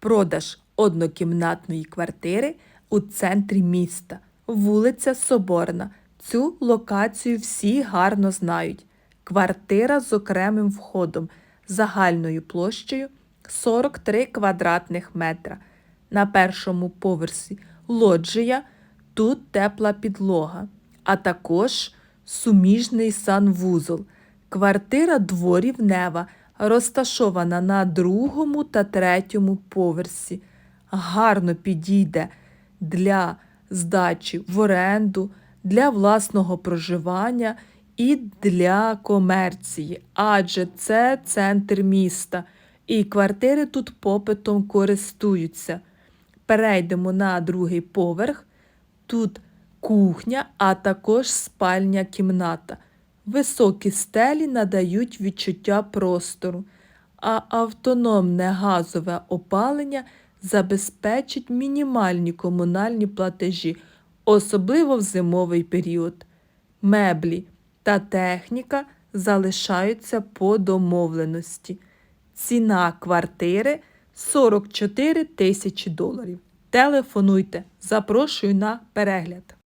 Продаж однокімнатної квартири у центрі міста, вулиця Соборна. Цю локацію всі гарно знають. Квартира з окремим входом, загальною площею 43 квадратних метра. На першому поверсі лоджія, тут тепла підлога, а також суміжний санвузол. Квартира дворівнева, розташована на другому та третьому поверсі. Гарно підійде для здачі в оренду, для власного проживання і для комерції, адже це центр міста, і квартири тут попитом користуються. Перейдемо на другий поверх. Тут кухня, а також спальня кімната. Високі стелі надають відчуття простору, а автономне газове опалення забезпечить мінімальні комунальні платежі, особливо в зимовий період. Меблі та техніка залишаються по домовленості. Ціна квартири 44 тисячі доларів. Телефонуйте, запрошую на перегляд.